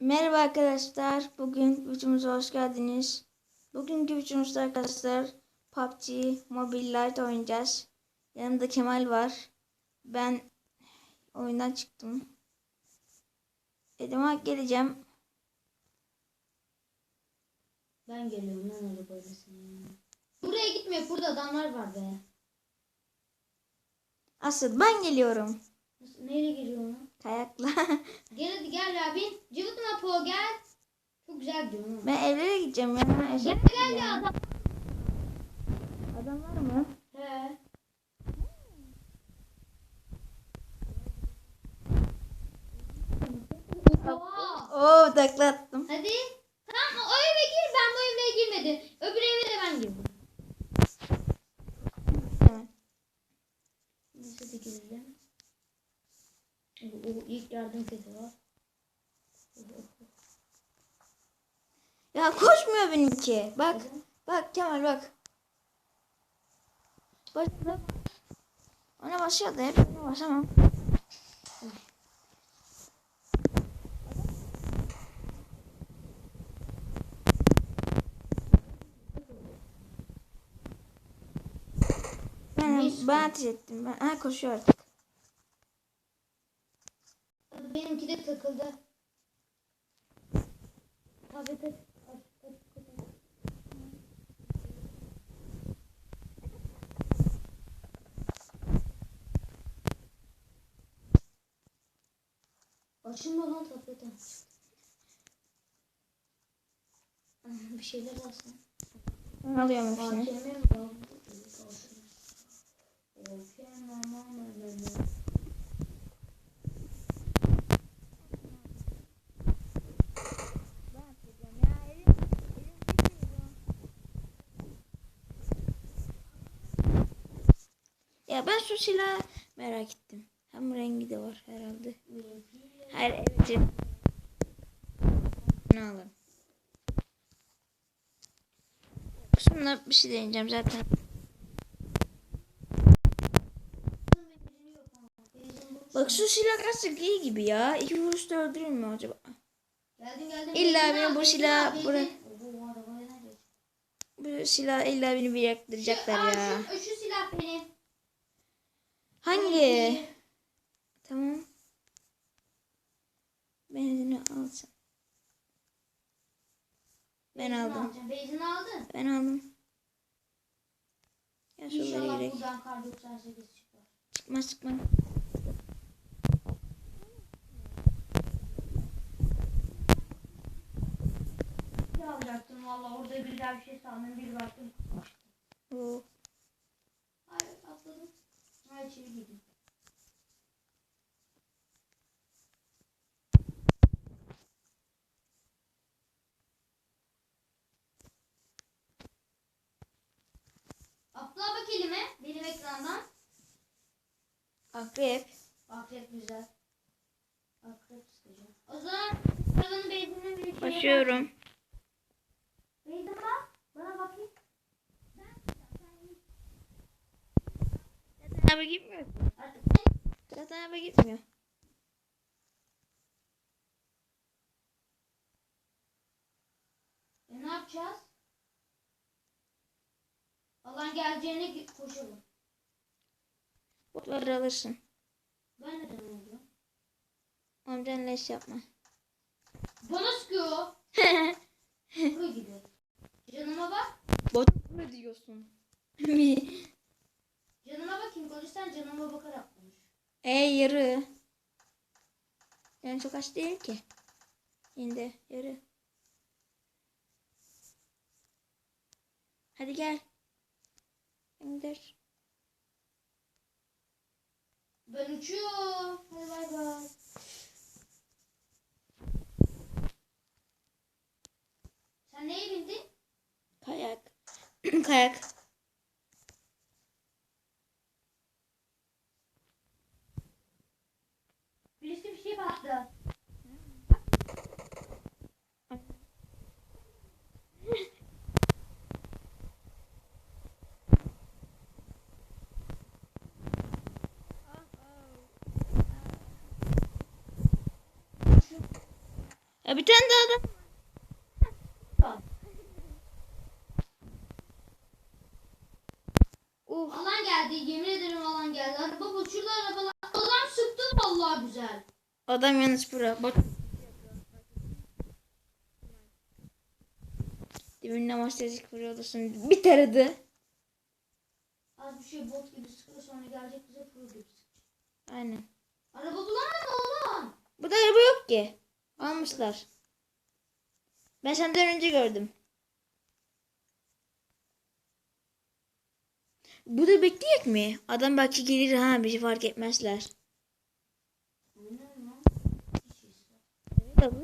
Merhaba arkadaşlar. Bugün videomuza hoş geldiniz. Bugünkü videomuzda arkadaşlar PUBG Mobile Lite oynayacağız. Yanımda Kemal var. Ben oyundan çıktım. Dedim geleceğim. Ben geliyorum lan arabayla seninle. Buraya gitme burada adamlar var be. Asıl ben geliyorum. Geliyorsun lan? Kayakla. Gel hadi gel ya bin. Cıvıtma po gel. Çok güzel gidiyorsun ha. ben evlere gideceğim ya. Gel Eşek gel ya adam. Adam var mı? He. Oo taklattım. Hadi. Tamam o eve gir ben bu eve girmedim. Öbür eve de ben girdim. Tamam. Neyse de girelim. O, o ilk yardım seti var. Ya koşmuyor benimki. Bak. Hadi. Bak Kemal bak. Bak. Ona da hep ona basamam. Ben, ben ateş ettim. Ben, ha koşuyor artık. Benimki de takıldı. Tabii tabii. Başımda lan tabletten. Bir şeyler alsın. Alıyorum hepsini. Ya ben şu silahı merak ettim. Hem rengi de var herhalde. Hayır evet. Ne alalım? Sonra bir şey deneyeceğim zaten. Bak şu silah kaçtık iyi gibi ya. İki vuruşta öldürür mü acaba? Geldin geldin. İlla al, bu arabaya nerede? Bu silah illa beni bir yaktıracaklar ya. Şu, şu silah benim. Hangi? Tamam. Benzini alsın. Ben Benzin aldım. alacağım. Benzin aldın. Ben aldım. Ya İnşallah girek. buradan kar 98 çıkar. Çıkmaz çıkmaz. Bir alacaktım valla orada güzel bir şey sandım bir baktım. Oo. Hayır atladım. Hayır içeri girdim. Atla bak elime benim ekrandan. Akrep. Akrep güzel. Akrep sıkacağım. O zaman arabanın benzinini bir şey Başlıyorum. Benzin bak. Bana bakayım. Abi gitmiyor. Zaten abi gitmiyor. E ne yapacağız? Alan geleceğine koşalım. Botları alırsın. Ben neden oluyor? Ondan leş yapma. Bana sıkıyor. Buraya gidiyor. Canıma bak. Bot mu diyorsun? Canıma bakayım. Konuşsan canıma bakarak konuş. e yarı. Yani çok aç değil ki. De yarı. Hadi gel. İndir. Ben uçuyorum. Hadi bay bay. Sen neye bindin? Kayak. Kayak. Birisi bir şey baktı. Ya bir tane daha. Bak. Uf. Alan geldi. Yemin ederim alan geldi. Araba bu şurada arabalar. Adam sıktı vallahi güzel. Adam yalnız bura. Bak. Dibinde mastercik vuruyorsun. Bir taradı. Az bir şey bot gibi sıkıyor sonra gelecek bize pro gibi sıkacak. Aynen. Araba bulamadım oğlum. Burada araba yok ki. Almışlar. Ben senden önce gördüm. Bu da bekleyecek mi? Adam belki gelir ha bir şey fark etmezler.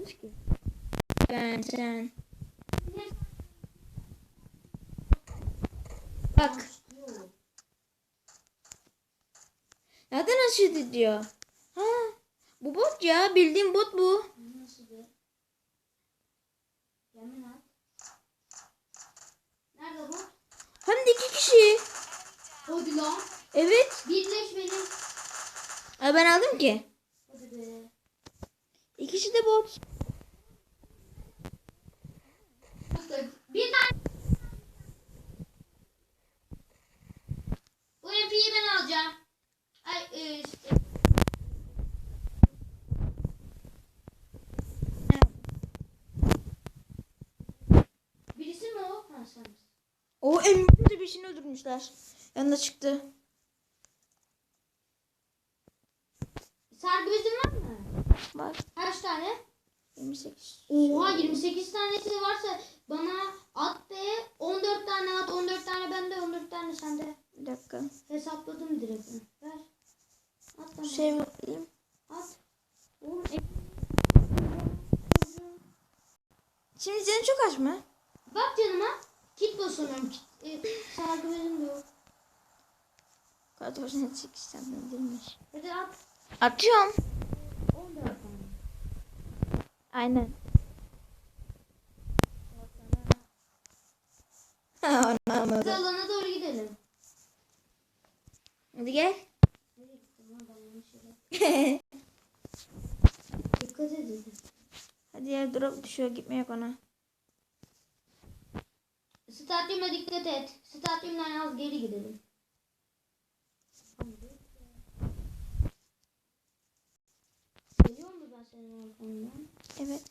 Ki? Ben sen. Bak. Nereden açıldı diyor. Ha. Bu bot ya. Bildiğim bot bu. Nasıl be? Yemin at. Nerede bu? Hem de iki kişi. Hadi lan. Evet. Birleş benim. Aa, ben aldım ki. Hadi be. İkisi de bot. Bir tane. Bu MP'yi ben alacağım. Ay, e, işte. Birisi mi o? O emniyette birisini öldürmüşler. Yanına çıktı. Sargı bezin var mı? Bak. Kaç tane? 28. Oha 28 tanesi varsa bana at be 14 tane at 14 tane bende 14 tane sende. Bir dakika. Hesapladım direkt. Ver. At bana. Şey yapayım. At. Oğlum Şimdi senin çok aç mı? Bak canıma. Kit basıyorum. Kit, e, sargı bezim de yok. Kartofasını çekişten bildirmiş. Hadi at. Atıyorum. 14 tane. Aynen. Anladım. alana doğru gidelim. Hadi gel. Dikkat edin. Hadi ya drop düşüyor gitme yok ona. Stadyuma dikkat et. Stadyumdan az geri gidelim. Geliyor mu ben senin arkamdan? Evet.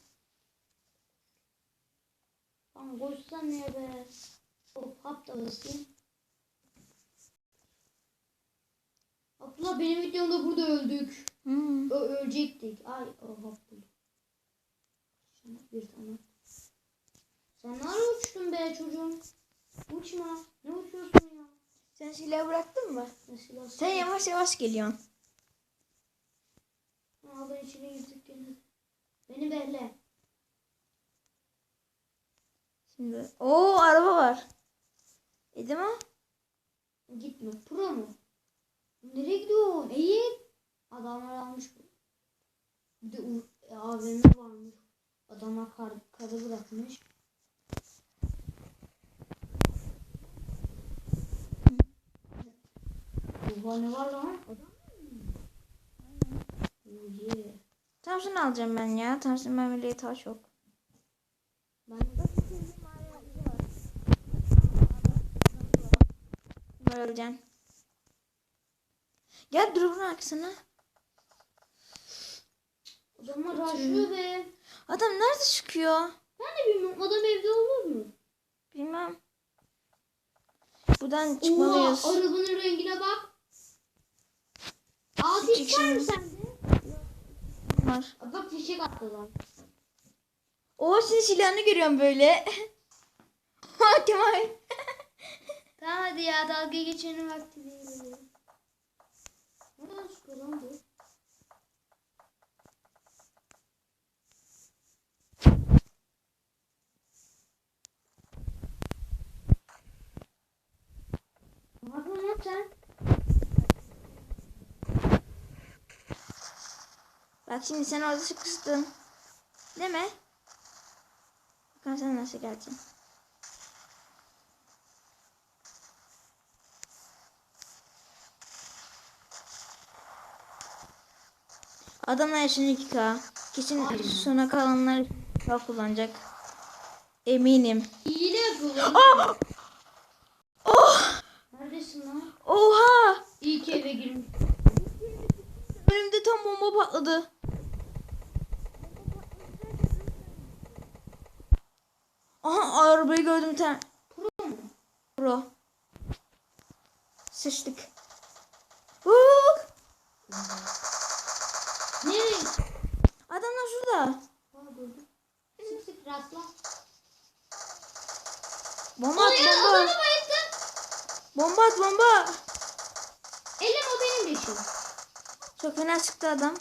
Lan koşsan ne be? Hop hap da basayım. Abdullah benim videomda burada öldük. Hmm. Ö ölecektik. Ay o hap buldum. Şuna bir tane. Sen nereye uçtun be çocuğum? Uçma. Ne uçuyorsun ya? Sen silahı bıraktın mı? Mesela Sen yavaş yavaş geliyorsun. Ağlar içine girdik gene. Beni bekle. Şimdi. Oo araba var. E değil mi? Gitme. Pro mu? Nereye gidiyorsun? Eğil. Adamlar almış bu. Bir de e, AVM varmış. Adamlar kar, karı bırakmış. Oha ne var lan? Yeah. Thompson alacağım ben ya. Thompson mermileri taş yok. Ben de öleceksin. Gel drop'un arkasına. adamlar raşlıyor be. Adam nerede çıkıyor? Ben de bilmiyorum. Adam evde olur mu? Bilmem. Buradan Oha çıkmalıyız. arabanın rengine bak. Altı ister mi şimdi. sende? Var. Bak fişek attı lan. Oo senin silahını görüyorum böyle. Ha Kemal. Tamam hadi ya dalga geçenin vakti değil. Nereden çıkıyor lan bu? Ne yapıyorsun sen? Bak şimdi sen orada sıkıştın. Değil mi? Bakalım sen nasıl geleceksin. Adamlar yaşını 2K. Kesin Aynen. sona kalanlar silah kullanacak. Eminim. Hile yapıyorlar. Ah! Oh! Neredesin lan? Oha! İyi ki eve girmiş. Önümde tam bomba patladı. Aha arabayı gördüm bir tane. Pro mu? Bro. Sıçtık. Huk! Nereye? Adamlar şurada. Sık sık rastla. Bomba at Oraya bomba. adamı bayılttım. Bomba at bomba. Elim o benim leşim. Çok fena çıktı adam.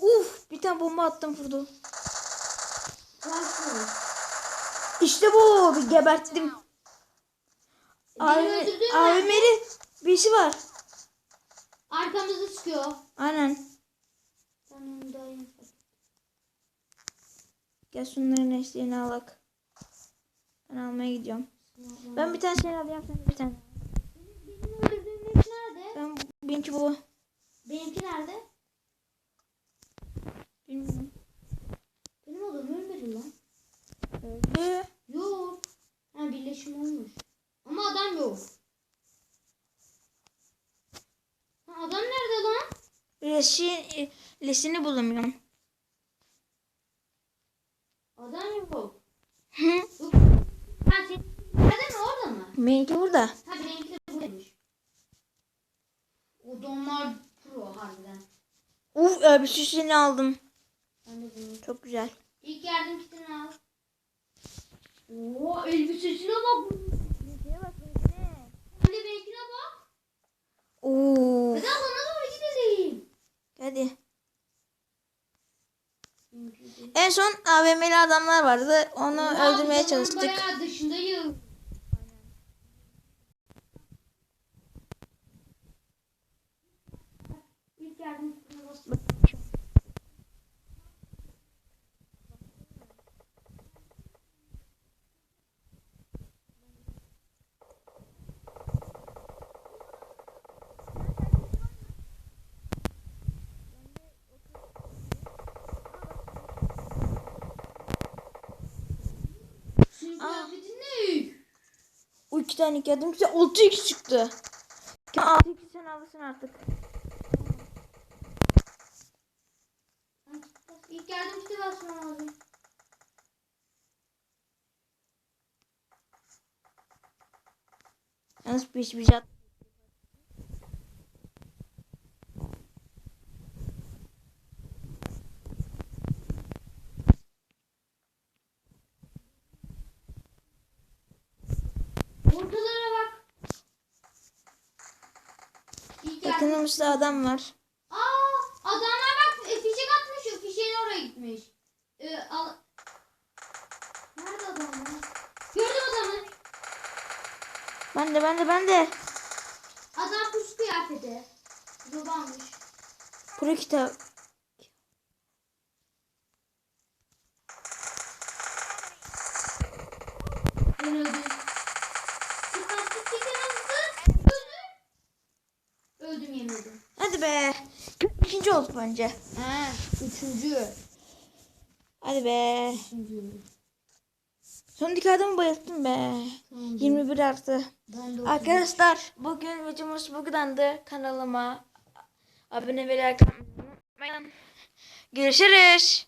Uf bir tane bomba attım vurdu. İşte bu bir geberttim. Abi? AVM'li birisi var. Arkamızda çıkıyor. Aynen. Gel şunların eşliğini alak. Ben almaya gidiyorum. Ben bir tane şey alayım sen bir tane. Benim öldürdüğüm leş nerede? Ben benimki bu. Benimki nerede? Bilmiyorum. Odam ölmedi lan. Öldü. Yok. Ha birleşim olmuş. Ama adam yok. Ha, adam nerede lan? Leşi, leşini bulamıyorum. Adam yok. Hı. Yok. Ha senin nerede mi orada mı? Benimki burada. Ha benimki de buradaymış. Odamlar pro harbiden. Uf elbisesini aldım. Ben de bunu. Çok güzel. İlk yardım kitini al. Oo elbisesine bak. Bir de benimkine bak. Oo. Hadi alana doğru gidelim. Hadi. En son AVM'li adamlar vardı. Onu Oha, öldürmeye çalıştık. Bayağı dışındayız. İki tane geldim size 6x çıktı. 6x sen alırsın artık. İlk yardım kiti basmam lazım. Yalnız bir bir at. Ortalara bak. İlk yardım. Yakınımızda adam var. Aa, adamlar bak e, fişek atmış. O fişeğin oraya gitmiş. Ee, al. Nerede adamlar? Gördüm adamı. Ben de ben de ben de. Adam kuş kıyafeti. Zobanmış. Pro kitap. Ben öldüm. Olduk bence. He, üçüncü. Hadi be. Üçüncü. Sondaki adamı bayılttım be. Tamam. 21 artı. Arkadaşlar bugün videomuz bu kadardı. Kanalıma abone ve like atmayı unutmayın. Görüşürüz.